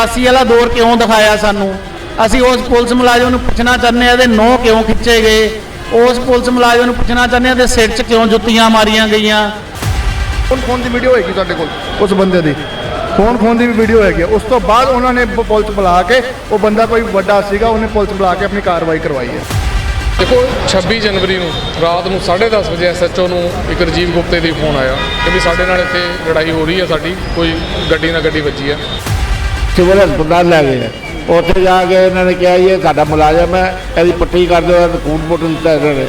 84 ਵਾਲਾ ਦੌਰ ਕਿਉਂ ਦਿਖਾਇਆ ਸਾਨੂੰ? ਅਸੀਂ ਉਸ ਪੁਲਿਸ ਮੁਲਾਜ਼ਮ ਨੂੰ ਪੁੱਛਣਾ ਚਾਹੁੰਦੇ ਆ ਇਹਦੇ ਨੋਹ ਕਿਉਂ ਖਿੱਚੇ ਗਏ? ਉਸ ਪੁਲਿਸ ਮੁਲਾਜ਼ਮ ਨੂੰ ਪੁੱਛਣਾ ਚਾਹੁੰਦੇ ਆ ਇਹਦੇ ਸਿਰ 'ਚ ਕਿਉਂ ਜੁੱਤੀਆਂ ਮਾਰੀਆਂ ਗਈਆਂ? ਫੋਨ ਫੋਨ ਦੀ ਵੀਡੀਓ ਹੋਏਗੀ ਤੁਹਾਡੇ ਕੋਲ ਉਸ ਬੰਦੇ ਦੀ? ਫੋਨ ਫੋਨ ਦੀ ਵੀ ਵੀਡੀਓ ਹੈਗੀ। ਉਸ ਤੋਂ ਬਾਅਦ ਉਹਨਾਂ ਨੇ ਪੁਲਿਸ ਬੁਲਾ ਕੇ ਉਹ ਬੰਦਾ ਕੋਈ ਵੱਡਾ ਸੀਗਾ ਉਹਨੇ ਪੁਲਿਸ ਬੁਲਾ ਕੇ ਆਪਣੀ ਕਾਰਵਾਈ ਕਰਵਾਈ ਹੈ। ਦੇਖੋ 26 ਜਨਵਰੀ ਨੂੰ ਰਾਤ ਨੂੰ 10:30 ਵਜੇ ਐਸਐਚਓ ਨੂੰ ਇੱਕ ਰਜੀਵ ਗੁਪਤੇ ਦੀ ਫੋਨ ਆਇਆ ਕਿ ਵੀ ਸਾਡੇ ਨਾਲ ਇੱਥੇ ਲੜਾਈ ਹੋ ਰਹੀ ਹੈ ਸਾਡੀ ਕੋਈ ਗੱਡੀ ਨਾਲ ਗੱਡੀ ਵੱਜੀ ਹੈ। ਸਿਵਲ ਹਸਪਤਾਲ ਲੈ ਗਏ। ਉੱਥੇ ਜਾ ਕੇ ਇਹਨਾਂ ਨੇ ਕਿਹਾ ਜੀ ਇਹ ਸਾਡਾ ਮੁਲਾਜ਼ਮ ਹੈ ਇਹਦੀ ਪੱਟੀ ਕਰ ਦਿਓ ਤੇ ਖੂਨ ਪੁੱਟ ਦਿੱਤਾ ਇਹਨਾਂ ਨੇ।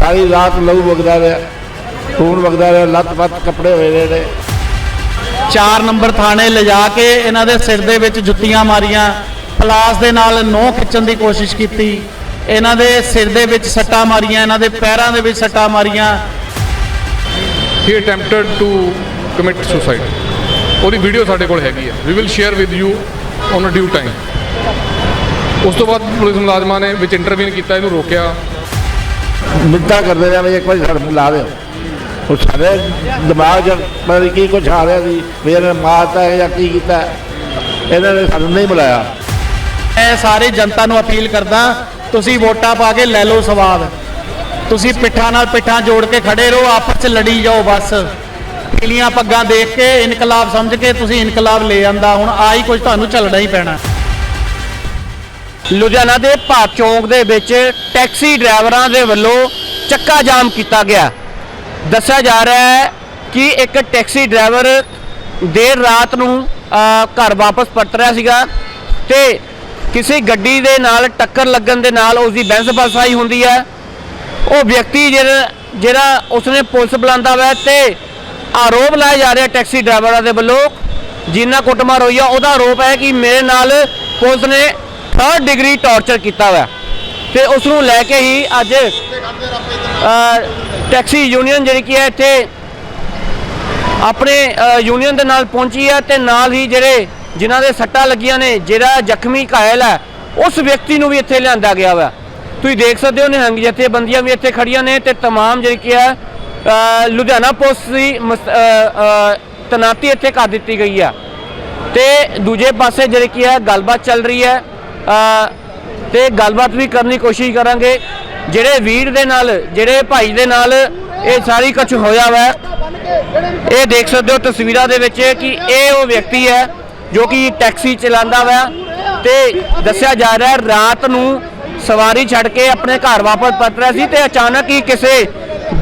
ਸਾਰੀ ਰਾਤ ਲਹੂ ਵਗਦਾ ਰਿਹਾ ਖੂਨ ਵਗਦਾ ਰਿਹਾ ਲੱਤ ਪੱਤ ਕੱਪੜੇ ਹੋਏ ਰਹੇ ਨੇ। 4 ਨੰਬਰ ਥਾਣੇ ਲਿਜਾ ਕੇ ਇਹਨਾਂ ਦੇ ਸਿਰ ਦੇ ਵਿੱਚ ਜੁੱਤੀਆਂ ਮਾਰੀਆਂ। ਪਲਾਸ ਦੇ ਨਾਲ ਨੋਹ ਖਿੱਚਣ ਦੀ ਕੋਸ਼ਿਸ਼ ਕੀਤੀ। ਇਹਨਾਂ ਦੇ ਸਿਰ ਦੇ ਵਿੱਚ ਸੱਟਾਂ ਮਾਰੀਆਂ ਇਹਨਾਂ ਦੇ ਪੈਰਾਂ ਦੇ ਵਿੱਚ ਸੱਟਾਂ ਮਾਰੀਆਂ। ਹੀ ਅਟੈਂਪਟਡ ਟੂ ਕਮਿਟ ਸੁਸਾਈਡ ਉਹਦੀ ਵੀਡੀਓ ਸਾਡੇ ਕੋਲ ਹੈਗੀ ਹੈ। We will share with you on a due time ਉਸ ਤੋਂ ਬਾਅਦ ਪੁਲਿਸ ਮੁਲਾਜ਼ਮਾਂ ਨੇ ਵਿੱਚ ਇੰਟਰਵੀਨ ਕੀਤਾ ਇਹਨੂੰ ਰੋਕਿਆ। ਮਿੰਤਾ ਕਰਦੇ ਰਹੇ ਵੀ ਇੱਕ ਵਾਰੀ ਸਾਨੂੰ ਲਾ ਦਿਓ। ਉਹ ਸਾਰੇ ਦਿਮਾਗ 'ਚ ਪਤਾ ਨਹੀਂ ਕੀ ਕੁਛ ਆ ਰਿਹਾ ਸੀ ਵੀ ਇਹਨਾਂ ਨੇ ਮਾਰਤਾ ਹੈ ਜਾਂ ਕੀ ਕੀਤਾ। ਇਹਨਾਂ ਨੇ ਸਾਨੂੰ ਨਹੀਂ ਬੁਲਾਇਆ। ਮੈਂ ਸਾਰੀ ਜਨਤਾ ਨੂੰ ਅਪੀਲ ਕਰਦਾ ਤੁਸੀਂ ਵੋਟਾਂ ਪਾ ਕੇ ਲੈ ਲਓ ਸਵਾਦ। ਤੁਸੀਂ ਪਿੱਠਾਂ ਨਾਲ ਪਿੱਠਾਂ ਜੋੜ ਕੇ ਖੜੇ ਰਹੋ ਆਪਸ 'ਚ ਲੜੀ ਜਾਓ ਬਸ। ਪੀਲੀਆਂ ਪੱਗਾਂ ਦੇਖ ਕੇ ਇਨਕਲਾਬ ਸਮਝ ਕੇ ਤੁਸੀਂ ਇਨਕਲਾਬ ਲੈ ਆਂਦਾ, ਹੁਣ ਆਹੀ ਕੁਝ ਤੁਹਾਨੂੰ ਚੱਲਣਾ ਹੀ ਪੈਣਾ। ਲੁਧਿਆਣਾ ਦੇ ਭਾਰਤ ਚੌਂਕ ਦੇ ਵਿੱਚ ਟੈਕਸੀ ਡਰਾਈਵਰਾਂ ਦੇ ਵੱਲੋਂ ਚੱਕਾ ਜਾਮ ਕੀਤਾ ਗਿਆ। ਦੱਸਿਆ ਜਾ ਰਿਹਾ ਹੈ ਕਿ ਇੱਕ ਟੈਕਸੀ ਡਰਾਈਵਰ ਦੇਰ ਰਾਤ ਨੂੰ ਘਰ ਵਾਪਸ ਪਰਤ ਰਿਹਾ ਸੀਗਾ ਤੇ ਕਿਸੇ ਗੱਡੀ ਦੇ ਨਾਲ ਟੱਕਰ ਲੱਗਣ ਦੇ ਨਾਲ ਉਸ ਦੀ ਬੈਂਸ ਬਸਾਈ ਹੁੰਦੀ ਹੈ। ਉਹ ਵਿਅਕਤੀ ਜਿਹੜਾ ਜਿਹੜਾ ਉਸਨੇ ਪੁਲਿਸ ਬੁਲਾਉਂਦਾ ਵਾ ਤੇ ਆਰੋਪ ਲਾਇਆ ਜਾ ਰਿਹਾ ਟੈਕਸੀ ਡਰਾਈਵਰਾਂ ਦੇ ਵੱਲੋਂ ਜਿੰਨਾ ਕੁੱਟਮਾਰ ਹੋਈ ਆ ਉਹਦਾ ਆਰੋਪ ਹੈ ਕਿ ਮੇਰੇ ਨਾਲ ਪੁਲਿਸ ਨੇ 3rd ਡਿਗਰੀ ਟਾਰਚਰ ਕੀਤਾ ਵਾ ਤੇ ਉਸ ਨੂੰ ਲੈ ਕੇ ਹੀ ਅੱਜ ਅ, ਟੈਕਸੀ ਯੂਨੀਅਨ ਜਿਹੜੀ ਕੀ ਹੈ ਇੱਥੇ ਆਪਣੇ ਅ, ਯੂਨੀਅਨ ਦੇ ਨਾਲ ਪਹੁੰਚੀ ਹੈ ਤੇ ਨਾਲ ਹੀ ਜਿਹੜੇ ਜਿਨ੍ਹਾਂ ਦੇ ਸੱਟਾਂ ਲੱਗੀਆਂ ਨੇ ਜਿਹੜਾ ਜ਼ਖਮੀ ਘਾਇਲ ਹੈ ਉਸ ਵਿਅਕਤੀ ਨੂੰ ਵੀ ਇੱਥੇ ਲਿਆਂਦਾ ਗਿਆ ਵਾ ਤੁਸੀਂ ਦੇਖ ਸਕਦੇ ਹੋ ਨਿਹੰਗ ਜਥੇਬੰਦੀਆਂ ਵੀ ਇੱਥੇ ਖੜੀਆਂ ਨੇ ਤੇ तमाम ਜਿਹੜੀ ਕੀ ਹੈ ਅ, ਲੁਧਿਆਣਾ ਪੁਲਿਸ ਦੀ ਮਸ- ਤੈਨਾਤੀ ਇੱਥੇ ਕਰ ਦਿੱਤੀ ਗਈ ਹੈ ਤੇ ਦੂਜੇ ਪਾਸੇ ਜਿਹੜੀ ਕੀ ਹੈ ਗੱਲਬਾਤ ਚੱਲ ਰਹੀ ਹੈ। ਅ, ਤੇ ਗੱਲਬਾਤ ਵੀ ਕਰਨ ਦੀ ਕੋਸ਼ਿਸ਼ ਕਰਾਂਗੇ। ਜਿਹੜੇ ਵੀਰ ਦੇ ਨਾਲ ਜਿਹੜੇ ਭਾਈ ਦੇ ਨਾਲ ਇਹ ਸਾਰੀ ਕੁਝ ਹੋਇਆ ਵਾ ਇਹ ਦੇਖ ਸਕਦੇ ਹੋ ਤਸਵੀਰਾਂ ਦੇ ਵਿੱਚ ਕਿ ਇਹ ਉਹ ਵਿਅਕਤੀ ਹੈ ਜੋ ਕਿ ਟੈਕਸੀ ਚਲਾਉਂਦਾ ਵਾ ਤੇ ਦੱਸਿਆ ਜਾ ਰਿਹਾ ਰਾਤ ਨੂੰ ਸਵਾਰੀ ਛੱਡ ਕੇ ਆਪਣੇ ਘਰ ਵਾਪਸ ਪਰਤ ਰਿਹਾ ਸੀ ਤੇ ਅਚਾਨਕ ਹੀ ਕਿਸੇ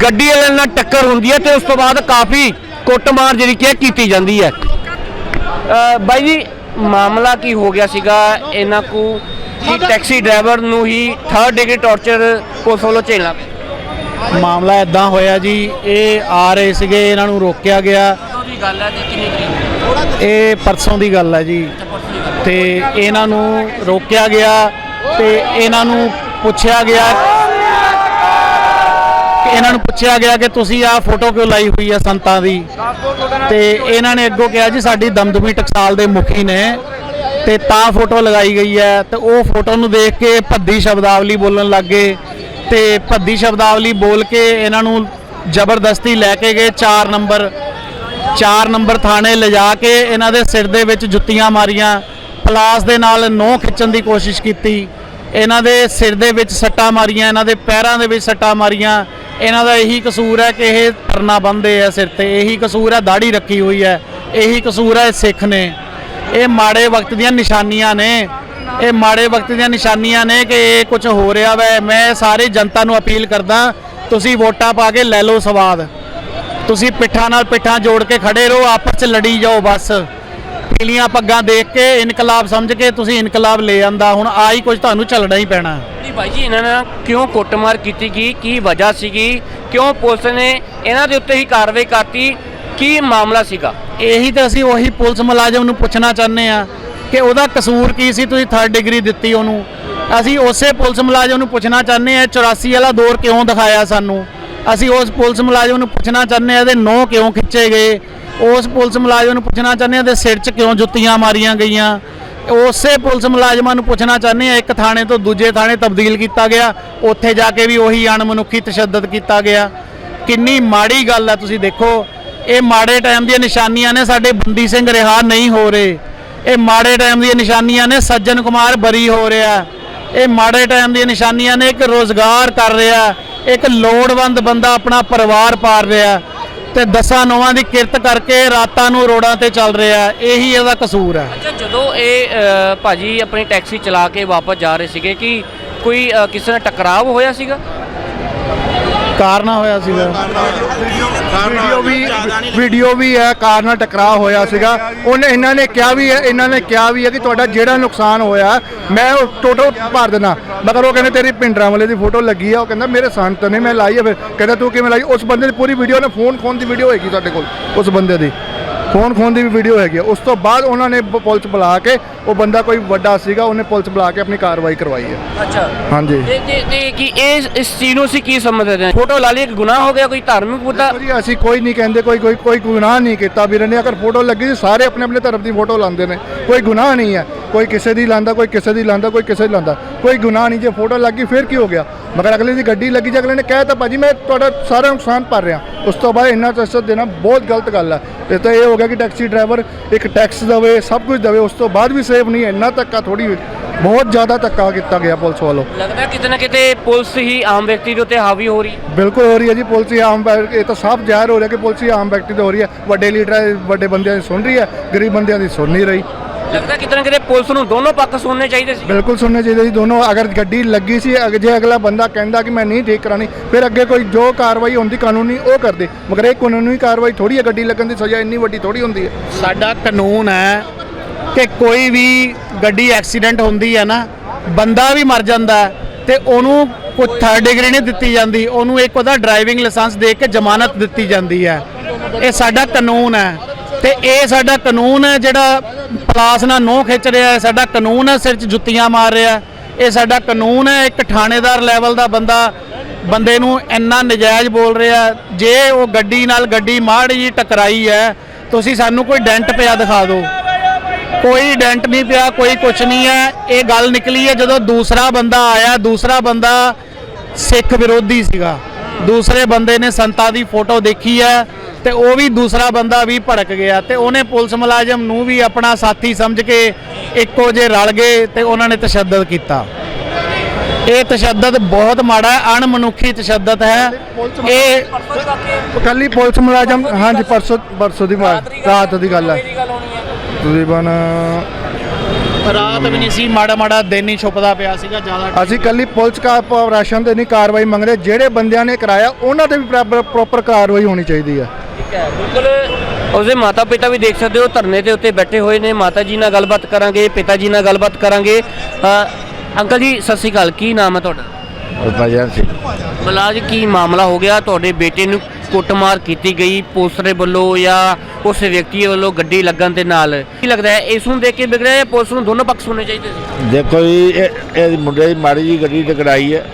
ਗੱਡੀ ਵਾਲੇ ਨਾਲ ਟੱਕਰ ਹੁੰਦੀ ਹੈ ਤੇ ਉਸ ਤੋਂ ਬਾਅਦ ਕਾਫੀ ਕੁੱਟਮਾਰ ਜਿਹੜੀ ਕਿ ਕੀਤੀ ਜਾਂਦੀ ਹੈ। ਅ, ਬਾਈ ਜੀ ਮਾਮਲਾ ਕੀ ਹੋ ਗਿਆ ਸੀਗਾ? ਇਹਨਾਂ ਕੋ ਕਿ ਟੈਕਸੀ ਡਰਾਈਵਰ ਨੂੰ ਹੀ 3rd ਡਿਗਰੀ ਟਾਰਚਰ ਪੁਲਿਸ ਵੱਲੋਂ ਝੇਲਣਾ ਮਾਮਲਾ ਇਦਾਂ ਹੋਇਆ ਜੀ ਇਹ ਆ ਰਹੇ ਸੀਗੇ ਇਹਨਾਂ ਨੂੰ ਰੋਕਿਆ ਗਿਆ। ਉਹਦੀ ਗੱਲ ਹੈ ਕਿ ਕਿੰਨੀ ਤਰੀਕ ਇਹ ਪਰਸੋਂ ਦੀ ਗੱਲ ਹੈ ਜੀ। ਤੇ ਇਹਨਾਂ ਨੂੰ ਰੋਕਿਆ ਗਿਆ ਤੇ ਇਹਨਾਂ ਨੂੰ ਪੁੱਛਿਆ ਗਿਆ ਇਹਨਾਂ ਨੂੰ ਪੁੱਛਿਆ ਗਿਆ ਕਿ ਤੁਸੀਂ ਆਹ ਫੋਟੋ ਕਿਉਂ ਲਾਈ ਹੋਈ ਹੈ ਸੰਤਾਂ ਦੀ? ਤੇ ਇਹਨਾਂ ਨੇ ਅੱਗੋਂ ਕਿਹਾ ਜੀ, ਸਾਡੀ ਦਮਦਮੀ ਟਕਸਾਲ ਦੇ ਮੁਖੀ ਨੇ ਤੇ ਤਾਂ ਫੋਟੋ ਲਗਾਈ ਗਈ ਹੈ ਤੇ ਉਹ ਫੋਟੋ ਨੂੰ ਦੇਖ ਕੇ ਭੱਦੀ ਸ਼ਬਦਾਵਲੀ ਬੋਲਣ ਲੱਗੇ ਤੇ ਭੱਦੀ ਸ਼ਬਦਾਵਲੀ ਬੋਲ ਕੇ ਇਹਨਾਂ ਨੂੰ ਜ਼ਬਰਦਸਤੀ ਲੈ ਕੇ ਗਏ 4 ਨੰਬਰ 4 ਨੰਬਰ ਥਾਣੇ ਲਿਜਾ ਕੇ ਇਹਨਾਂ ਦੇ ਸਿਰ ਦੇ ਵਿੱਚ ਜੁੱਤੀਆਂ ਮਾਰੀਆਂ। ਪਲਾਸ ਦੇ ਨਾਲ ਨੋਹ ਖਿੱਚਣ ਦੀ ਕੋਸ਼ਿਸ਼ ਕੀਤੀ। ਇਹਨਾਂ ਦੇ ਸਿਰ ਦੇ ਵਿੱਚ ਸੱਟਾਂ ਮਾਰੀਆਂ, ਇਹਨਾਂ ਦੇ ਪੈਰਾਂ ਦੇ ਵਿੱਚ ਸੱਟਾਂ ਮਾਰੀਆਂ। ਇਹਨਾਂ ਦਾ ਇਹੀ ਕਸੂਰ ਹੈ ਕਿ ਇਹ ਤਰਨਾ ਬੰਦੇ ਆ ਸਿਰ ਤੇ। ਇਹੀ ਕਸੂਰ ਹੈ ਦਾੜੀ ਰੱਖੀ ਹੋਈ ਹੈ। ਇਹੀ ਕਸੂਰ ਹੈ ਸਿੱਖ ਨੇ। ਇਹ ਮਾੜੇ ਵਕਤ ਦੀਆਂ ਨਿਸ਼ਾਨੀਆਂ ਨੇ। ਇਹ ਮਾੜੇ ਵਕਤ ਦੀਆਂ ਨਿਸ਼ਾਨੀਆਂ ਨੇ ਕਿ ਇਹ ਕੁਝ ਹੋ ਰਿਹਾ ਵੈ। ਮੈਂ ਸਾਰੀ ਜਨਤਾ ਨੂੰ ਅਪੀਲ ਕਰਦਾ, ਤੁਸੀਂ ਵੋਟਾਂ ਪਾ ਕੇ ਲੈ ਲਓ ਸਵਾਦ। ਤੁਸੀਂ ਪਿੱਠਾਂ ਨਾਲ ਪਿੱਠਾਂ ਜੋੜ ਕੇ ਖੜੇ ਰਹੋ, ਆਪਸ 'ਚ ਲੜੀ ਜਾਓ ਬਸ। ਪੀਲੀਆਂ ਪੱਗਾਂ ਦੇਖ ਕੇ ਇਨਕਲਾਬ ਸਮਝ ਕੇ ਤੁਸੀਂ ਇਨਕਲਾਬ ਲੈ ਆਂਦਾ। ਹੁਣ ਆਹੀ ਕੁਝ ਤੁਹਾਨੂੰ ਚੱਲਣਾ ਹੀ ਪੈਣਾ। ਨਹੀਂ ਭਾਈ ਜੀ, ਇਹਨਾਂ ਨਾਲ ਕਿਉਂ ਕੁੱਟਮਾਰ ਕੀਤੀ ਗਈ? ਕੀ ਵਜ੍ਹਾ ਸੀਗੀ? ਕਿਉਂ ਪੁਲਿਸ ਨੇ ਇਹਨਾਂ ਦੇ ਉੱਤੇ ਹੀ ਕਾਰਵਾਈ ਕਰਤੀ? ਕੀ ਮਾਮਲਾ ਸੀਗਾ? ਇਹੀ ਤਾਂ ਅਸੀਂ ਉਹੀ ਪੁਲਿਸ ਮੁਲਾਜ਼ਮ ਨੂੰ ਪੁੱਛਣਾ ਚਾਹੁੰਦੇ ਆ ਕਿ ਉਹਦਾ ਕਸੂਰ ਕੀ ਸੀ? ਤੁਸੀਂ 3rd ਡਿਗਰੀ ਦਿੱਤੀ ਉਹਨੂੰ। ਅਸੀਂ ਉਸੇ ਪੁਲਿਸ ਮੁਲਾਜ਼ਮ ਨੂੰ ਪੁੱਛਣਾ ਚਾਹੁੰਦੇ ਆ 84 ਵਾਲਾ ਦੌਰ ਕਿਉਂ ਦਿਖਾਇਆ ਸਾਨੂੰ? ਅਸੀਂ ਉਸ ਪੁਲਿਸ ਮੁਲਾਜ਼ਮ ਨੂੰ ਪੁੱਛਣਾ ਚਾਹੁੰਦੇ ਆ ਦੇ ਨੋਹ ਕਿਉਂ ਖਿੱਚੇ ਗਏ? ਉਸ ਪੁਲਿਸ ਮੁਲਾਜ਼ਮ ਨੂੰ ਪੁੱਛਣਾ ਚਾਹੁੰਦੇ ਆ ਦੇ ਸਿਰ 'ਚ ਕਿਉਂ ਜੁੱਤੀਆਂ ਮਾਰੀਆਂ ਗਈਆਂ? ਉਸੇ ਪੁਲਿਸ ਮੁਲਾਜ਼ਮਾਂ ਨੂੰ ਪੁੱਛਣਾ ਚਾਹੁੰਦੇ ਆ ਇੱਕ ਥਾਣੇ ਤੋਂ ਦੂਜੇ ਥਾਣੇ ਤਬਦੀਲ ਕੀਤਾ ਗਿਆ। ਉੱਥੇ ਜਾ ਕੇ ਵੀ ਉਹੀ ਅਣਮਨੁੱਖੀ ਤਸ਼ੱਦਦ ਕੀਤਾ ਗਿਆ। ਕਿੰਨੀ ਮਾੜੀ ਗੱਲ ਹੈ ਤੁਸੀਂ ਦੇਖੋ। ਇਹ ਮਾੜੇ ਟਾਈਮ ਦੀਆਂ ਨਿਸ਼ਾਨੀਆਂ ਨੇ ਸਾਡੇ ਬੰਦੀ ਸਿੰਘ ਰਿਹਾ ਨਹੀਂ ਹੋ ਰਹੇ। ਇਹ ਮਾੜੇ ਟਾਈਮ ਦੀਆਂ ਨਿਸ਼ਾਨੀਆਂ ਨੇ ਸੱਜਣ ਕੁਮਾਰ ਬਰੀ ਹੋ ਰਿਹਾ। ਇਹ ਮਾੜੇ ਟਾਈਮ ਦੀਆਂ ਨਿਸ਼ਾਨੀਆਂ ਨੇ ਇੱਕ ਰੋਜ਼ਗਾਰ ਕਰ ਰਿਹਾ। ਇੱਕ ਲੋੜਵੰਦ ਬੰਦਾ ਆਪਣਾ ਪਰਿਵਾਰ ਪਾਲ ਰਿਹਾ। ਤੇ ਦਸਾਂ ਨੌਵਾਂ ਦੀ ਕਿਰਤ ਕਰਕੇ ਰਾਤਾਂ ਨੂੰ ਰੋਡਾਂ ਤੇ ਚੱਲ ਰਿਹਾ ਇਹੀ ਇਹਦਾ ਕਸੂਰ ਹੈ। ਅੱਛਾ ਜਦੋਂ ਇਹ ਅ, ਭਾਜੀ ਆਪਣੀ ਟੈਕਸੀ ਚਲਾ ਕੇ ਵਾਪਸ ਜਾ ਰਹੇ ਸੀਗੇ ਕਿ ਕੋਈ ਕਿਸੇ ਨਾਲ ਟਕਰਾਵ ਹੋਇਆ ਸੀਗਾ? ਕਾਰ ਨਾ ਹੋਇਆ ਸੀਗਾ। ਵੀਡੀਓ ਵੀ ਵੀਡੀਓ ਵੀ ਹੈ, ਕਾਰ ਨਾਲ ਟਕਰਾਅ ਹੋਇਆ ਸੀਗਾ। ਉਹਨੇ ਇਹਨਾਂ ਨੇ ਕਿਹਾ ਵੀ ਹੈ ਇਹਨਾਂ ਨੇ ਕਿਹਾ ਵੀ ਹੈ ਕਿ ਤੁਹਾਡਾ ਜਿਹੜਾ ਨੁਕਸਾਨ ਹੋਇਆ, ਮੈਂ ਉਹ ਟੋਟਲ ਭਰ ਦੇਣਾ। ਮਗਰ ਉਹ ਕਹਿੰਦੇ, ਤੇਰੀ ਪਿੰਡਰਾਂ ਵਾਲੇ ਦੀ ਫੋਟੋ ਲੱਗੀ ਆ। ਉਹ ਕਹਿੰਦਾ, ਮੇਰੇ ਸੰਤ ਨੇ, ਮੈਂ ਲਾਈ ਆ ਫਿਰ। ਕਹਿੰਦਾ, ਤੂੰ ਕਿਵੇਂ ਲਾਈ? ਉਸ ਬੰਦੇ ਦੀ ਪੂਰੀ ਵੀਡੀਓ ਨੇ ਫੋਨ ਖੋਨ ਦੀ ਵੀਡੀਓ ਹੋਏਗੀ ਸਾਡੇ ਕੋਲ, ਉਸ ਬੰਦੇ ਦੀ। ਫੋਨ ਖੋਨ ਦੀ ਵੀ ਵੀਡੀਓ ਹੈਗੀ ਆ। ਉਸ ਤੋਂ ਬਾਅਦ ਉਹਨਾਂ ਨੇ ਪ- ਪੁਲਿਸ ਬੁਲਾ ਕੇ ਉਹ ਬੰਦਾ ਕੋਈ ਵੱਡਾ ਸੀਗਾ ਉਹਨੇ ਪੁਲਿਸ ਬੁਲਾ ਕੇ ਆਪਣੀ ਕਾਰਵਾਈ ਕਰਵਾਈ ਹੈ ਅੱਛਾ। ਹਾਂਜੀ। ਤੇ ਤੇ ਤੇ ਕਿ ਇਹ ਇਸ ਚੀਜ਼ ਨੂੰ ਅਸੀਂ ਕੀ ਸਮਝਦੇ ਹਾਂ ਫੋਟੋ ਲਾ ਲਈ ਇੱਕ ਗੁਨਾਹ ਹੋ ਗਿਆ ਕੋਈ ਧਾਰਮਿਕ ਮੁੱਦਾ? ਜੀ ਅਸੀਂ ਕੋਈ ਨਹੀਂ ਕਹਿੰਦੇ ਕੋਈ ਕੋਈ ਕੋਈ ਗੁਨਾਹ ਨਹੀਂ ਕੀਤਾ ਵੀਰੇ ਨੇ। ਅਗਰ ਫੋਟੋ ਲੱਗੀ ਸੀ ਸਾਰੇ ਆਪਣੇ ਆਪਣੇ ਧਰਮ ਦੀ ਫੋਟੋ ਲਾਉਂਦੇ ਨੇ। ਕੋਈ ਗੁਨਾਹ ਨਹੀਂ ਹੈ। ਕੋਈ ਕਿਸੇ ਦੀ ਲਾਂਦਾ ਕੋਈ ਕਿਸੇ ਦੀ ਲਾਂਦਾ ਕੋਈ ਕਿਸੇ ਦੀ ਲਾਂਦਾ। ਕੋਈ ਗੁਨਾਹ ਨਹੀਂ ਜੇ ਫੋਟੋ ਲੱਗੀ ਫਿਰ ਕੀ ਹੋ ਗਿਆ? ਮਗਰ ਅਗਲੇ ਦੀ ਗੱਡੀ ਲੱਗੀ ਜੇ ਅਗਲੇ ਨੇ ਕਹਿ ਤਾ ਭਾਜੀ ਮੈਂ ਤੁਹਾਡਾ ਸਾਰਾ ਨੁਕਸਾਨ ਭਰ ਰਿਹਾ। ਉਸ ਤੋਂ ਬਾਅਦ ਇੰਨਾ ਟੈਕਸ ਦੇਣਾ ਬਹੁਤ ਗਲਤ ਗੱਲ ਹੈ ਇਹ ਤਾਂ ਇਹ ਹੋ ਗਿਆ ਕਿ ਟੈਕਸੀ ਡਰਾਈਵਰ ਇੱਕ ਟੈਕਸ ਦੇਵੇ ਸਭ ਕੁਝ ਦੇਵੇ ਉਸ ਤੋਂ ਬਾਅਦ ਵੀ ਸੇਫ ਨਹੀਂ ਹੈ ਇੰਨਾ ਧੱਕਾ ਥੋੜੀ ਬਹੁਤ ਜ਼ਿਆਦਾ ਧੱਕਾ ਕੀਤਾ ਗਿਆ ਪੁਲਿਸ ਵੱਲੋਂ। ਲੱਗਦਾ ਕਿਤੇ ਨਾ ਕਿਤੇ ਪੁਲਿਸ ਹੀ ਆਮ ਵਿਅਕਤੀ ਦੇ ਉੱਤੇ ਹਾਵੀ ਹੋ ਰਹੀ ਬਿਲਕੁਲ ਹੋ ਰਹੀ ਹੈ ਜੀ ਪੁਲਿਸ ਹੀ ਆਮ ਇਹ ਤਾਂ ਸਾਫ਼ ਜ਼ਾਹਿਰ ਹੋ ਰਿਹਾ ਕਿ ਪੁਲਿਸ ਹੀ ਆਮ ਵਿਅਕਤੀ ਤੇ ਹੋ ਰਹੀ ਹੈ। ਵੱਡੇ ਲੀਡਰ ਵੱਡੇ ਬੰਦਿਆਂ ਦੀ ਸੁਣ ਰਹੀ ਹੈ ਗਰੀਬ ਬੰਦਿਆਂ ਦੀ ਸੁਣ ਨਹੀਂ ਰਹੀ। ਲੱਗਦਾ ਕਿਤੇ ਨਾ ਕਿਤੇ ਪੁਲਿਸ ਨੂੰ ਦੋਨੋਂ ਪੱਖ ਸੁਣਨੇ ਚਾਹੀਦੇ ਸੀ? ਬਿਲਕੁਲ ਸੁਣਨੇ ਚਾਹੀਦੇ ਸੀ। ਦੋਨੋਂ ਅਗਰ ਗੱਡੀ ਲੱਗੀ ਸੀ ਅਗ- ਜੇ ਅਗਲਾ ਬੰਦਾ ਕਹਿੰਦਾ ਕਿ ਮੈਂ ਨਹੀਂ ਠੀਕ ਕਰਾਣੀ ਫਿਰ ਅੱਗੇ ਕੋਈ ਜੋ ਕਾਰਵਾਈ ਹੁੰਦੀ ਕਾਨੂੰਨੀ ਉਹ ਕਰਦੇ। ਮਗਰ ਇਹ ਕਾਨੂੰਨੀ ਕਾਰਵਾਈ ਥੋੜੀ ਹੈ ਗੱਡੀ ਲੱਗਣ ਦੀ ਸਜ਼ਾ ਇੰਨੀ ਵੱਡੀ ਥੋੜੀ ਹੁੰਦੀ ਹੈ। ਸਾਡਾ ਕਾਨੂੰਨ ਹੈ ਕਿ ਕੋਈ ਵੀ ਗੱਡੀ ਐਕਸੀਡੈਂਟ ਹੁੰਦੀ ਹੈ ਨਾ ਬੰਦਾ ਵੀ ਮਰ ਜਾਂਦਾ ਹੈ ਤੇ ਉਹਨੂੰ ਕੋਈ ਥਰਡ ਡਿਗਰੀ ਨਹੀਂ ਦਿੱਤੀ ਜਾਂਦੀ ਉਹਨੂੰ ਇੱਕ ਉਹਦਾ ਡਰਾਈਵਿੰਗ ਲਾਇਸੈਂਸ ਦੇ ਕੇ ਜ਼ਮਾਨਤ ਦਿੱਤੀ ਜਾਂਦੀ ਹੈ। ਇਹ ਸਾਡਾ ਕਾਨੂੰਨ ਹੈ ਤੇ ਇਹ ਸਾਡਾ ਕਾਨੂੰਨ ਹੈ ਜਿਹੜਾ ਕਲਾਸ ਨਾਲ ਨੋਹ ਖਿੱਚ ਰਿਹਾ ਹੈ, ਸਾਡਾ ਕਾਨੂੰਨ ਹੈ ਸਿਰ 'ਚ ਜੁੱਤੀਆਂ ਮਾਰ ਰਿਹਾ ਇਹ ਸਾਡਾ ਕਾਨੂੰਨ ਹੈ, ਇੱਕ ਥਾਣੇਦਾਰ ਲੈਵਲ ਦਾ ਬੰਦਾ, ਬੰਦੇ ਨੂੰ ਇੰਨਾ ਨਜਾਇਜ਼ ਬੋਲ ਰਿਹਾ ਜੇ ਉਹ ਗੱਡੀ ਨਾਲ ਗੱਡੀ ਮਾੜੀ ਜੀ ਟਕਰਾਈ ਹੈ, ਤੁਸੀਂ ਸਾਨੂੰ ਕੋਈ ਡੈਂਟ ਪਿਆ ਦਿਖਾ ਦਿਓ। ਕੋਈ ਡੈਂਟ ਨਹੀਂ ਪਿਆ, ਕੋਈ ਕੁਛ ਨਹੀਂ ਹੈ। ਇਹ ਗੱਲ ਨਿਕਲੀ ਹੈ ਜਦੋਂ ਦੂਸਰਾ ਬੰਦਾ ਆਇਆ, ਦੂਸਰਾ ਬੰਦਾ ਸਿੱਖ ਵਿਰੋਧੀ ਸੀਗਾ। ਦੂਸਰੇ ਬੰਦੇ ਨੇ ਸੰਤਾਂ ਦੀ ਫੋਟੋ ਦੇਖੀ ਹੈ ਤੇ ਉਹ ਵੀ ਦੂਸਰਾ ਬੰਦਾ ਵੀ ਭੜਕ ਗਿਆ ਤੇ ਉਹਨੇ ਪੁਲਿਸ ਮੁਲਾਜ਼ਮ ਨੂੰ ਵੀ ਆਪਣਾ ਸਾਥੀ ਸਮਝ ਕੇ ਇੱਕੋ ਜੇ ਰਲ ਗਏ ਤੇ ਉਹਨਾਂ ਨੇ ਤਸ਼ੱਦਦ ਕੀਤਾ। ਇਹ ਤਸ਼ੱਦਦ ਬਹੁਤ ਮਾੜਾ ਹੈ ਅਣਮਨੁੱਖੀ ਤਸ਼ੱਦਦ ਹੈ। ਇਹ ਕੱਲੀ ਪੁਲਿਸ ਮੁਲਾਜ਼ਮ ਹਾਂਜੀ ਪਰਸੋਂ ਪਰਸੋਂ ਦੀ ਰਾਤ ਦੀ ਗੱਲ ਹੈ। ਤਕਰੀਬਨ ਰਾਤ ਵੀ ਨਹੀਂ ਸੀ ਮਾੜਾ ਮਾੜਾ ਦਿਨ ਹੀ ਛੁਪਦਾ ਪਿਆ ਸੀਗਾ ਜ਼ਿਆਦਾ ਅਸੀਂ ਕੱਲੀ ਪੁਲਿਸ ਕਾਰਪੋਰੇਸ਼ਨ ਤੇ ਨਹੀਂ ਕਾਰਵਾਈ ਮੰਗਦੇ ਜਿਹੜੇ ਬੰਦਿਆਂ ਨੇ ਕਰਾਇਆ ਉਹਨਾਂ ਤੇ ਵੀ ਪ੍ਰੋਪਰ ਕਾਰਵਾਈ ਹੋਣੀ ਚਾਹੀਦੀ ਹੈ ਠੀਕ ਹੈ ਬਿਲਕੁਲ ਉਸਦੇ ਮਾਤਾ ਪਿਤਾ ਵੀ ਦੇਖ ਸਕਦੇ ਹੋ ਧਰਨੇ ਦੇ ਉੱਤੇ ਬੈਠੇ ਹੋਏ ਨੇ ਮਾਤਾ ਜੀ ਨਾਲ ਗੱਲਬਾਤ ਕਰਾਂਗੇ ਪਿਤਾ ਜੀ ਨਾਲ ਗੱਲਬਾਤ ਕਰਾਂਗੇ। ਅ, ਅੰਕਲ ਜੀ ਸਤਿ ਸ਼੍ਰੀ ਅਕਾਲ ਕੀ ਨਾਮ ਹੈ ਤੁਹਾਡਾ? ਮਲਾਜ ਕੀ ਮਾਮਲਾ ਹੋ ਗਿਆ? ਤੁਹਾਡੇ ਬੇਟੇ ਨੂੰ ਕੁੱਟਮਾਰ ਕੀਤੀ ਗਈ ਪੁਲਿਸ ਦੇ ਵੱਲੋਂ ਜਾਂ ਉਸ ਵਿਅਕਤੀ ਵੱਲੋਂ ਗੱਡੀ ਲੱਗਣ ਦੇ ਨਾਲ। ਕੀ ਲੱਗਦਾ ਹੈ, ਇਸ ਨੂੰ ਦੇਖ ਕੇ ਵਿਗੜਿਆ ਜਾਂ ਪੁਲਿਸ ਨੂੰ ਦੋਨੋਂ ਪੱਖ ਸੁਣਨੇ ਚਾਹੀਦੇ ਸੀ? ਦੇਖੋ ਜੀ, ਇਹ ਇਹ ਮੁੰਡੇ ਦੀ ਮਾੜੀ ਜੀ ਗੱਡੀ ਟਕਰਾਈ ਹੈ।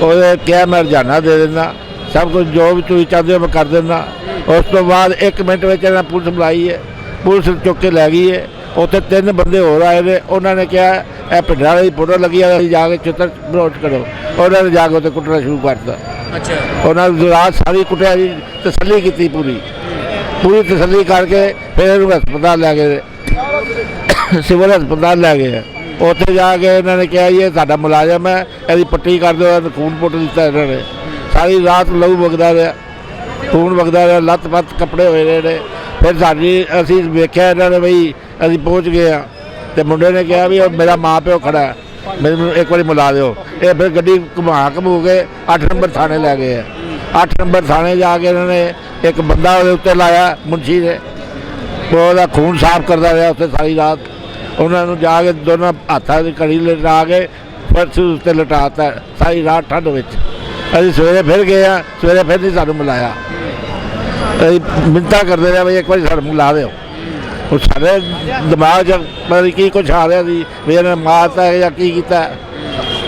ਉਹਦੇ ਕਿਹਾ, ਮੈਂ ਰੁਝਾਨਾ ਦੇ ਦਿੰਦਾ। ਸਭ ਕੁਝ ਜੋ ਵੀ ਤੁਸੀਂ ਚਾਹਦੇ ਹੋ, ਮੈਂ ਕਰ ਦਿੰਦਾ। ਉਸ ਤੋਂ ਬਾਅਦ 1 ਮਿੰਟ ਵਿੱਚ ਇਹਨਾਂ ਪੁਲਿਸ ਬੁਲਾਈ ਹੈ। ਪੁਲਿਸ ਚੁੱਕ ਕੇ ਲੈ ਗਈ ਹੈ। ਉੱਥੇ ਤਿੰਨ ਬੰਦੇ ਹੋਰ ਆਏ ਨੇ। ਉਹਨਾਂ ਨੇ ਕਿਹਾ, ਇਹ ਪਿੰਡਾਂ ਵਾਲੀ ਫੋਟੋ ਲੱਗੀ ਆ ਅਸੀਂ ਜਾ ਕੇ ਚਿੱਤਰ ਬਰੋਚ ਕਰੋ। ਉਹਨਾਂ ਨੇ ਜਾ ਕੇ ਉੱਥੇ ਕੁੱਟਣਾ ਸ਼ੁਰੂ ਕਰਤਾ। ਅੱਛਾ। ਉਹਨਾਂ ਨੇ ਰਾਤ ਸਾਰੀ ਕੁੱਟਿਆ ਜੀ ਤਸੱਲੀ ਕੀਤੀ ਪੂਰੀ। ਪੂਰੀ ਤਸੱਲੀ ਕਰਕੇ ਫਿਰ ਇਹਨੂੰ ਹਸਪਤਾਲ ਲੈ ਗਏ। ਸਿਵਲ ਹਸਪਤਾਲ ਲੈ ਗਏ। ਉੱਥੇ ਜਾ ਕੇ ਇਹਨਾਂ ਨੇ ਕਿਹਾ ਜੀ ਇਹ ਸਾਡਾ ਮੁਲਾਜ਼ਮ ਹੈ ਇਹਦੀ ਪੱਟੀ ਕਰ ਦਿਓ ਇਹਨੂੰ ਖੂਨ ਪੁੱਟ ਦਿੱਤਾ ਇਹਨਾਂ ਨੇ। ਸਾਰੀ ਰਾਤ ਲਹੂ ਵਗਦਾ ਰਿਹਾ ਖੂਨ ਵਗਦਾ ਰਿਹਾ ਲੱਤ ਪੱਤ ਕੱਪੜੇ ਹੋਏ ਰਹੇ ਨੇ। ਫਿਰ ਸਾਡੀ ਅਸੀਂ ਵੇਖਿਆ ਇਹਨਾਂ ਨੇ ਬਈ ਅਸੀਂ ਪਹੁੰਚ ਗਏ ਆ ਤੇ ਮੁੰਡੇ ਨੇ ਕਿਹਾ ਵੀ ਉਹ ਮੇਰਾ ਮਾਂ ਪਿਓ ਖੜਾ ਹੈ, ਮੈਨੂੰ ਇੱਕ ਵਾਰੀ ਮਿਲਾ ਦਿਓ। ਇਹ ਫਿਰ ਗੱਡੀ ਘੁਮਾ ਘਮੂ ਕੇ 8 ਨੰਬਰ ਥਾਣੇ ਲੈ ਗਏ ਆ। 8 ਨੰਬਰ ਥਾਣੇ ਜਾ ਕੇ ਇਹਨਾਂ ਨੇ ਇੱਕ ਬੰਦਾ ਉਹਦੇ ਉੱਤੇ ਲਾਇਆ, ਮੁੰਸ਼ੀ ਨੇ ਉਹਦਾ ਖੂਨ ਸਾਫ਼ ਕਰਦਾ ਰਿਹਾ ਉੱਥੇ ਸਾਰੀ ਰਾਤ। ਉਹਨਾਂ ਨੂੰ ਜਾ ਕੇ ਦੋਨਾਂ ਹੱਥਾਂ ਦੀ ਕੜੀ ਲਟਾ ਕੇ ਫਰਸ਼ ਉੱਤੇ ਲਟਾਤਾ, ਸਾਰੀ ਰਾਤ ਠੰਡ ਵਿੱਚ। ਅਸੀਂ ਸਵੇਰੇ ਫਿਰ ਗਏ ਆ, ਸਵੇਰੇ ਫਿਰ ਨਹੀਂ ਸਾਨੂੰ ਮਿਲਾਇਆ। ਅਸੀਂ ਮਿੰਤਾ ਕਰਦੇ ਰਹੇ ਵੀ ਇੱਕ ਵਾਰੀ ਸਾਨੂੰ ਮਿਲਾ ਦਿਓ। ਉਹ ਸਾਡੇ ਦਿਮਾਗ 'ਚ ਪਤਾ ਨਹੀਂ ਕੀ ਕੁਛ ਆ ਰਿਹਾ ਸੀ ਵੀ ਇਹਨੇ ਮਾਰਤਾ ਹੈ ਜਾਂ ਕੀ ਕੀਤਾ ਹੈ।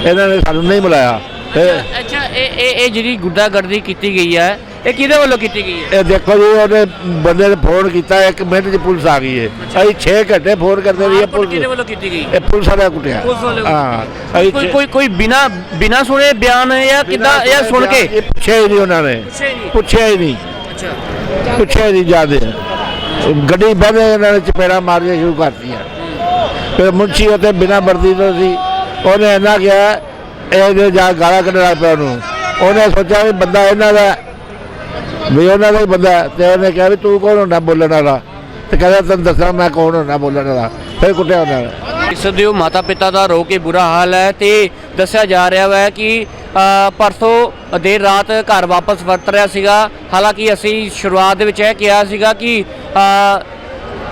ਇਹਨਾਂ ਨੇ ਸਾਨੂੰ ਨਹੀਂ ਮਿਲਾਇਆ ਫਿਰ ਅੱਛਾ ਇਹ ਇਹ ਇਹ ਜਿਹੜੀ ਗੁੱਡਾਗਰਦੀ ਕੀਤੀ ਗਈ ਹੈ ਇਹ ਕਿਹਦੇ ਵੱਲੋਂ ਕੀਤੀ ਗਈ ਹੈ? ਇਹ ਦੇਖੋ ਜੀ ਉਹਨੇ ਬੰਦੇ ਨੇ ਫੋਨ ਕੀਤਾ ਇੱਕ ਮਿੰਟ 'ਚ ਪੁਲਿਸ ਆ ਗਈ ਹੈ। ਅਸੀਂ 6 ਘੰਟੇ ਫੋਨ ਕਰਦੇ ਰਹੇ ਕਿਹਦੇ ਪੁਲਿਸ ਵੱਲੋਂ ਕੀਤੀ ਗਈ? ਇਹ ਪੁਲਿਸ ਵਾਲਿਆਂ ਕੁੱਟਿਆ ਪੁਲਿਸ ਵਾਲੇ ਹਾਂ ਅਸੀਂ ਕੋਈ ਕੋਈ ਕੋਈ ਬਿਨਾ ਬਿਨਾ ਸੁਣੇ ਬਿਆਨ ਜਾਂ ਕਿੱਦਾਂ ਜਾਂ ਸੁਣ ਕੇ? ਇਹ ਪੁੱਛਿਆ ਹੀ ਨਹੀਂ ਉਹਨਾਂ ਨੇ। ਪੁੱਛਿਆ ਹੀ ਨਹੀਂ। ਪੁੱਛਿਆ ਹੀ ਨਹੀਂ। ਅੱਛਾ। ਪੁੱਛਿਆ ਹੀ ਨਹੀਂ ਜਾਂਦੇ ਗੱਡੀ ਬੰਦੇ ਇਹਨਾਂ ਨੇ ਚਪੇੜਾ ਮਾਰਨੀਆਂ ਸ਼ੁਰੂ ਕਰਤੀਆਂ। ਫਿਰ ਮੁੰਸ਼ੀ ਉੱਥੇ ਬਿਨਾਂ ਵਰਦੀ ਤੋਂ ਸੀ। ਉਹਨੇ ਇਹਨਾਂ ਕਿਹਾ, ਇਹ ਜੋ ਜਾ ਗਾਲਾਂ ਕੱਢਣ ਲੱਗ ਪਿਆ ਉਹਨੂੰ। ਉਹਨੇ ਸੋਚਿਆ ਵੀ ਬੰਦਾ ਇਹਨਾਂ ਦਾ, ਵੀ ਉਹਨਾਂ ਦਾ ਹੀ ਬੰਦਾ ਤੇ ਉਹਨੇ ਕਿਹਾ ਵੀ ਤੂੰ ਕੌਣ ਹੁੰਦਾ ਬੋਲਣ ਵਾਲਾ? ਤੇ ਕਹਿੰਦਾ, ਤੈਨੂੰ ਦੱਸਾਂ ਮੈਂ ਕੌਣ ਹੁੰਦਾ ਬੋਲਣ ਵਾਲਾ। ਫਿਰ ਕੁੱਟਿਆ ਉਹਨਾਂ ਨੇ। ਇਸ ਦੇ ਮਾਤਾ ਪਿਤਾ ਦਾ ਰੋ ਕੇ ਬੁਰਾ ਹਾਲ ਹੈ ਤੇ ਦੱਸਿਆ ਜਾ ਰਿਹਾ ਹੈ ਕਿ ਪਰਸੋਂ ਦੇਰ ਰਾਤ ਘਰ ਵਾਪਸ ਵਰਤ ਰਿਹਾ ਸੀਗਾ। ਹਾਲਾਂਕਿ ਅਸੀਂ ਸ਼ੁਰੂਆਤ ਦੇ ਵਿੱਚ ਇਹ ਕਿਹਾ ਸੀਗਾ ਕਿ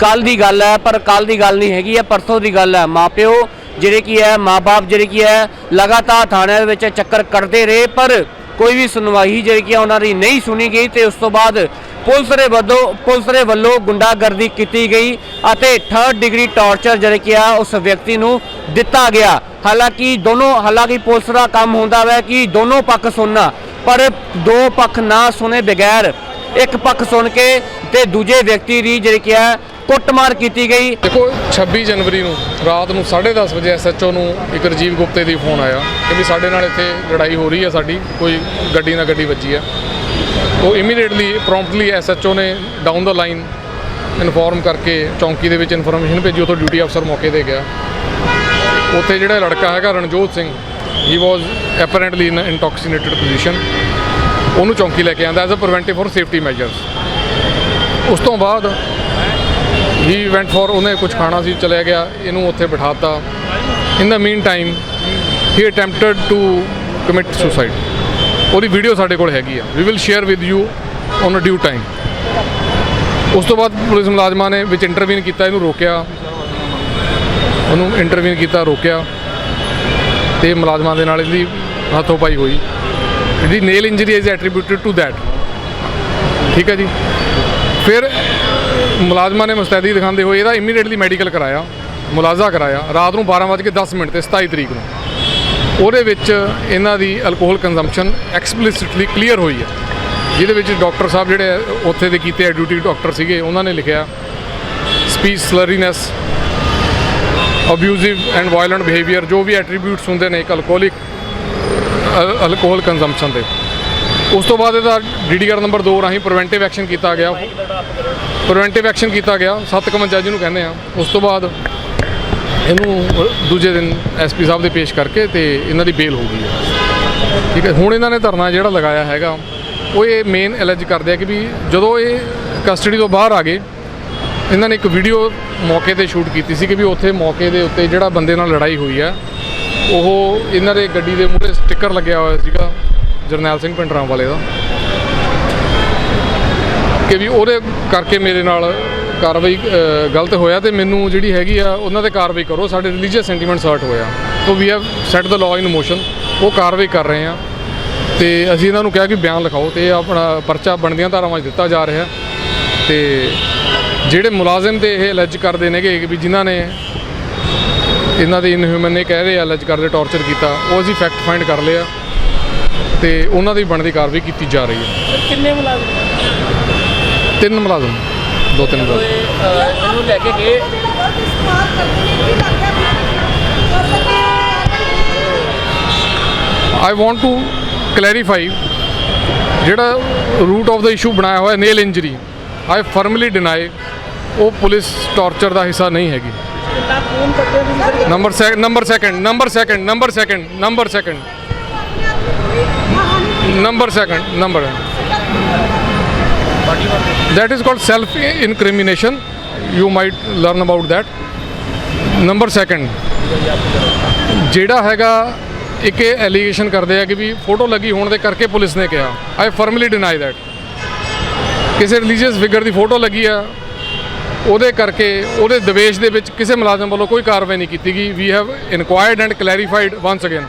ਕੱਲ ਦੀ ਗੱਲ ਹੈ, ਪਰ ਕੱਲ ਦੀ ਗੱਲ ਨਹੀਂ ਹੈਗੀ ਹੈ ਪਰਸੋਂ ਦੀ ਗੱਲ ਹੈ। ਮਾਪਿਓ ਜਿਹੜੇ ਕੀ ਹੈ ਮਾਪੇ ਜਿਹੜੇ ਕੀ ਹੈ, ਲਗਾਤਾਰ ਥਾਣਿਆਂ ਦੇ ਵਿੱਚ ਚੱਕਰ ਕੱਢਦੇ ਰਹੇ, ਪਰ ਕੋਈ ਵੀ ਸੁਣਵਾਈ ਜਿਹੜੀ ਕਿ ਹੈ ਉਹਨਾਂ ਦੀ ਨਹੀਂ ਸੁਣੀ ਗਈ ਤੇ ਉਸ ਤੋਂ ਬਾਅਦ ਪੁਲਿਸ ਦੇ ਵੱਲੋਂ ਪੁਲਿਸ ਦੇ ਵੱਲੋਂ ਗੁੰਡਾਗਰਦੀ ਕੀਤੀ ਗਈ ਅਤੇ 3rd ਡਿਗਰੀ ਟਾਰਚਰ ਜਿਹੜੇ ਕਿ ਆ ਉਸ ਵਿਅਕਤੀ ਨੂੰ ਦਿੱਤਾ ਗਿਆ। ਹਾਲਾਂਕਿ ਦੋਨੋਂ, ਹਾਲਾਂਕਿ ਪੁਲਿਸ ਦਾ ਕੰਮ ਹੁੰਦਾ ਹੈ ਕਿ ਦੋਨੋਂ ਪੱਖ ਸੁਣਨਾ, ਪਰ ਦੋ ਪੱਖ ਨਾ ਸੁਣੇ ਬਗੈਰ ਇੱਕ ਪੱਖ ਸੁਣ ਕੇ ਤੇ ਦੂਜੇ ਵਿਅਕਤੀ ਦੀ ਜਿਹੜੀ ਕਿ ਆ ਕੁੱਟਮਾਰ ਕੀਤੀ ਗਈ। ਦੇਖੋ 26 ਜਨਵਰੀ ਨੂੰ ਰਾਤ ਨੂੰ 10:30 ਵਜੇ ਐਸਐਚਓ ਨੂੰ ਇੱਕ ਰਜੀਵ ਗੁਪਤੇ ਦੀ ਫੋਨ ਆਇਆ ਕਿ ਵੀ ਸਾਡੇ ਨਾਲ ਇੱਥੇ ਲੜਾਈ ਹੋ ਰਹੀ ਹੈ ਸਾਡੀ, ਕੋਈ ਗੱਡੀ ਨਾਲ ਗੱਡੀ ਵੱਜੀ ਹੈ। ਉਹ ਇਮੀਡੀਏਟਲੀ ਪ੍ਰੌਮਪਟਲੀ ਐਸਐਚਓ ਨੇ ਡਾਊਨ ਦਾ ਲਾਈਨ ਇਨਫੋਰਮ ਕਰਕੇ ਚੌਂਕੀ ਦੇ ਵਿੱਚ ਇਨਫੋਰਮੇਸ਼ਨ ਭੇਜੀ, ਉਥੋਂ ਡਿਊਟੀ ਅਫਸਰ ਮੌਕੇ ਤੇ ਗਿਆ। ਉੱਥੇ ਜਿਹੜਾ ਲੜਕਾ ਹੈਗਾ ਰਣਜੋਤ ਸਿੰਘ ਹੀ was apparently in intoxicated position ਉਹਨੂੰ ਚੌਂਕੀ ਲੈ ਕੇ ਆਂਦਾ as a preventive for safety measures ਉਸ ਤੋਂ ਬਾਅਦ ਹੀ ਵੈਂਟ ਫॉर ਉਹਨੇ ਕੁਝ ਖਾਣਾ ਸੀ ਚਲਿਆ ਗਿਆ, ਇਹਨੂੰ ਉੱਥੇ ਬਿਠਾਤਾ। ਇਨ ਦਾ ਮੀਨ ਟਾਈਮ ਹੀ ਅਟੈਂਪਟਡ ਟੂ ਕਮਿਟ ਸੁਸਾਈਡ ਉਹਦੀ ਵੀਡੀਓ ਸਾਡੇ ਕੋਲ ਹੈਗੀ ਆ। We will share with you on a due time ਉਸ ਤੋਂ ਬਾਅਦ ਪੁਲਿਸ ਮੁਲਾਜ਼ਮਾਂ ਨੇ ਵਿੱਚ ਇੰਟਰਵੀਨ ਕੀਤਾ, ਇਹਨੂੰ ਰੋਕਿਆ। ਉਹਨੂੰ ਇੰਟਰਵੀਨ ਕੀਤਾ, ਰੋਕਿਆ। ਤੇ ਮੁਲਾਜ਼ਮਾਂ ਦੇ ਨਾਲ ਇਹਦੀ ਹੱਥੋਂ ਪਾਈ ਹੋਈ। ਇਹਦੀ nail injury is attributed to that ਠੀਕ ਹੈ ਜੀ? ਫਿਰ ਮੁਲਾਜ਼ਮਾਂ ਨੇ ਮੁਸਤੈਦੀ ਦਿਖਾਉਂਦੇ ਹੋਏ ਇਹਦਾ ਇਮੀਡੀਏਟਲੀ ਮੈਡੀਕਲ ਕਰਾਇਆ, ਮੁਲਾਜ਼ਾ ਕਰਾਇਆ। ਰਾਤ ਨੂੰ 12:10 ਮਿੰਟ ਤੇ 27 ਤਰੀਕ ਨੂੰ। ਉਹਦੇ ਵਿੱਚ ਇਹਨਾਂ ਦੀ ਅਲਕੋਹਲ ਕੰਜ਼ੰਪਸ਼ਨ ਐਕਸਪਲਿਸਿਟਲੀ ਕਲੀਅਰ ਹੋਈ ਹੈ। ਜਿਹਦੇ ਵਿੱਚ ਡਾਕਟਰ ਸਾਹਿਬ ਜਿਹੜੇ ਉੱਥੇ ਦੇ ਕੀਤੇ ਡਿਊਟੀ ਡਾਕਟਰ ਸੀਗੇ, ਉਹਨਾਂ ਨੇ ਲਿਖਿਆ speech slurriness abusive and violent behaviour ਜੋ ਵੀ ਐਟਰੀਬਿਊਟਸ ਹੁੰਦੇ ਨੇ ਇੱਕ ਅਲਕੋਹਲਿਕ ਅਲਕੋਹਲ ਕੰਜ਼ੰਪਸ਼ਨ ਦੇ। ਉਸ ਤੋਂ ਬਾਅਦ ਇਹਦਾ ਡੀਡੀਆਰ ਨੰਬਰ 2 ਰਾਹੀਂ ਪ੍ਰੀਵੈਂਟਿਵ ਐਕਸ਼ਨ ਕੀਤਾ ਗਿਆ। ਪ੍ਰੀਵੈਂਟਿਵ ਐਕਸ਼ਨ ਕੀਤਾ ਗਿਆ 751 ਜਿਹਨੂੰ ਕਹਿੰਦੇ ਆ। ਉਸ ਤੋਂ ਬਾਅਦ ਇਹਨੂੰ ਦੂਜੇ ਦਿਨ ਐਸਪੀ ਸਾਹਿਬ ਦੇ ਪੇਸ਼ ਕਰਕੇ ਤੇ ਇਹਨਾਂ ਦੀ ਬੇਲ ਹੋ ਗਈ ਹੈ। ਠੀਕ ਹੈ, ਹੁਣ ਇਹਨਾਂ ਨੇ ਧਰਨਾ ਜਿਹੜਾ ਲਗਾਇਆ ਹੈਗਾ, ਉਹ ਇਹ ਮੇਨ ਅਲੈਜ ਕਰਦੇ ਆ ਕਿ ਵੀ ਜਦੋਂ ਇਹ ਕਸਟਡੀ ਤੋਂ ਬਾਹਰ ਆ ਗਏ, ਇਹਨਾਂ ਨੇ ਇੱਕ ਵੀਡੀਓ ਮੌਕੇ ਤੇ ਸ਼ੂਟ ਕੀਤੀ ਸੀ ਕਿ ਵੀ ਉੱਥੇ ਮੌਕੇ ਦੇ ਉੱਤੇ ਜਿਹੜਾ ਬੰਦੇ ਨਾਲ ਲੜਾਈ ਹੋਈ ਹੈ ਉਹ ਇਹਨਾਂ ਦੇ ਗੱਡੀ ਦੇ ਮੂਹਰੇ ਸਟicker ਲੱਗਿਆ ਹੋਇਆ ਸੀਗਾ, ਜਰਨੈਲ ਸਿੰਘ ਪਿੰਡਰਾਂ ਵਾਲੇ ਦਾ। ਕਿ ਵੀ ਉਹਦੇ ਕਰਕੇ ਮੇਰੇ ਨਾਲ ਕਾਰਵਾਈ ਗਲਤ ਹੋਇਆ ਤੇ ਮੈਨੂੰ ਜਿਹੜੀ ਹੈਗੀ ਆ ਉਹਨਾਂ ਤੇ ਕਾਰਵਾਈ ਕਰੋ। ਸਾਡੇ ਰਿਲੀਜੀਅਸ ਸੈਂਟੀਮੈਂਟਸ ਹਰਟ ਹੋਇਆ so we have set the law in motion ਉਹ ਕਾਰਵਾਈ ਕਰ ਰਹੇ ਆ। ਤੇ ਅਸੀਂ ਇਹਨਾਂ ਨੂੰ ਕਿਹਾ ਕਿ ਬਿਆਨ ਲਿਖਾਓ ਤੇ ਆਪਣਾ ਪਰਚਾ ਬਣਦੀਆਂ ਧਾਰਾਵਾਂ 'ਚ ਦਿੱਤਾ ਜਾ ਰਿਹਾ। ਤੇ ਜਿਹੜੇ ਮੁਲਾਜ਼ਮ ਤੇ ਇਹ ਅਲੈਜ ਕਰਦੇ ਨੇਗੇ ਕਿ ਵੀ ਜਿਨ੍ਹਾਂ ਨੇ ਇਹਨਾਂ ਦੇ ਇਨਹਿਊਮਨ ਨੇ ਕਹਿ ਰਹੇ ਆ ਅਲੈਜ ਕਰਦੇ ਟੌਰਚਰ ਕੀਤਾ ਉਹ ਅਸੀਂ ਫੈਕਟ ਫਾਈਂਡ ਕਰ ਲਿਆ। ਤੇ ਉਹਨਾਂ ਦੀ ਬਣਦੀ ਕਾਰਵਾਈ ਕੀਤੀ ਜਾ ਰਹੀ ਹੈ। ਕਿੰਨੇ ਮੁਲਾਜ਼ਮ ਤਿੰਨ ਮੁਲਾਜ਼ਮ। ਦੋ ਤਿੰਨ ਮੁਲਾਜ਼ਮ ਇਹਨੂੰ ਲੈ ਕੇ ਗਏ। ਆਈ ਵਾਂਟ ਟੂ ਕਲੈਰੀਫਾਈ ਜਿਹੜਾ ਰੂਟ ਆਫ ਦਾ ਇਸ਼ੂ ਬਣਾਇਆ ਹੋਇਆ nail injury I firmly deny ਉਹ ਪੁਲਿਸ ਟਾਰਚਰ ਦਾ ਹਿੱਸਾ ਨਹੀਂ ਹੈਗੀ। Number sec number second number second number second number second number second number that is called self incrimination. You might learn about that. Number second ਜਿਹੜਾ ਹੈਗਾ, ਇੱਕ ਇਹ allegation ਕਰਦੇ ਆ ਕਿ ਵੀ ਫੋਟੋ ਲੱਗੀ ਹੋਣ ਦੇ ਕਰਕੇ ਪੁਲਿਸ ਨੇ ਕਿਹਾ। ਆਈ ਫਰਮਲੀ ਡਿਨਾਈ ਦੈਟ ਕਿਸੇ ਰਿਲੀਜੀਅਸ ਫਿਗਰ ਦੀ ਫੋਟੋ ਲੱਗੀ ਆ, ਉਹਦੇ ਕਰਕੇ, ਉਹਦੇ ਦਵੇਸ਼ ਦੇ ਵਿੱਚ ਕਿਸੇ ਮੁਲਾਜ਼ਮ ਵੱਲੋਂ ਕੋਈ ਕਾਰਵਾਈ ਨਹੀਂ ਕੀਤੀ ਗਈ। We have inquired and clarified once again